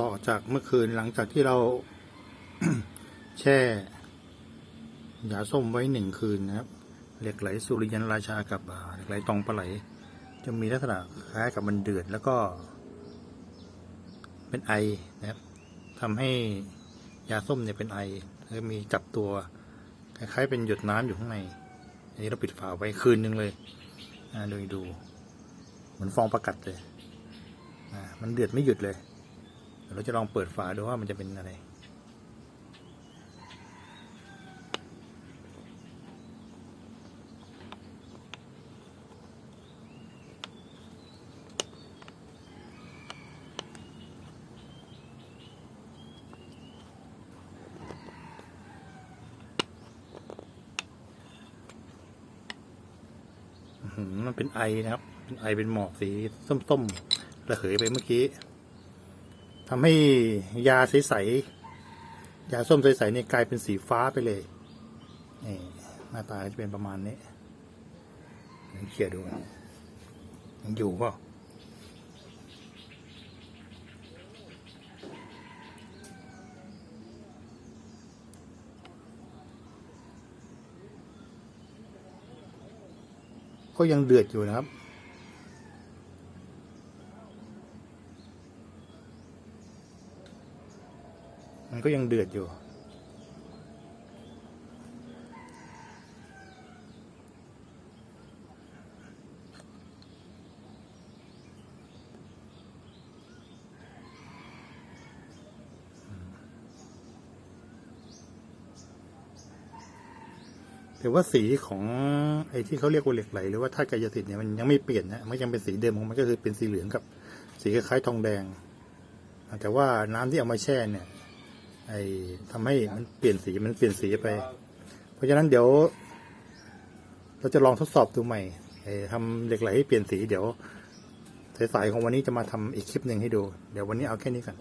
ต่อจากเมื่อคืนหลังจากที่เรา แช่ยาส้มไว้หนึ่งคืนนะครับ เหล็กไหลสุริยันราชากับเหล็กไหลตองปลาไหล จะมีลักษณะคล้ายกับมันเดือดแล้วก็ เป็นไอนะครับทำให้ยาส้มเนี่ยเป็นไอแล้วมีจับตัว คล้ายๆเป็นหยดน้ำอยู่ข้างใน อันนี้เราปิดฝาไว้คืนหนึ่งเลยอ่าดยดู เหมือนฟองประกัดเลยอ่ามันเดือดไม่หยุดเลย เราจะลองเปิดฝาดูว่ามันจะเป็นอะไรหือมันเป็นไอนะครับ เป็นไอเป็นหมอกสีส้มๆระเหยไปเมื่อกี้ ทำให้ยาใสๆยาส้มใสๆเนี่ยกลายเป็นสีฟ้าไปเลยนี่หน้าตาจะเป็นประมาณนี้เขี่ยดูนะยังอยู่เปล่าก็ยังเดือดอยู่นะครับ มันก็ยังเดือดอยู่ แต่ว่าสีของไอ้ที่เขาเรียกว่าเหล็กไหล หรือว่าธาตุกายสิทธิ์เนี่ยมันยังไม่เปลี่ยนนะมันยังเป็นสีเดิมของมันก็คือเป็นสีเหลืองกับ สีคล้ายๆทองแดง แต่ว่าน้ำที่เอามาแช่เนี่ย ไอ้ทำให้มันเปลี่ยนสีมันเปลี่ยนสีไป เพราะฉะนั้นเดี๋ยว เราจะลองทดสอบดูใหม่ไอ้ทำเหล็กไหลให้เปลี่ยนสีเดี๋ยวสายๆของวันนี้จะมาทำอีกคลิปหนึ่งให้ดู เดี๋ยววันนี้เอาแค่นี้ก่อน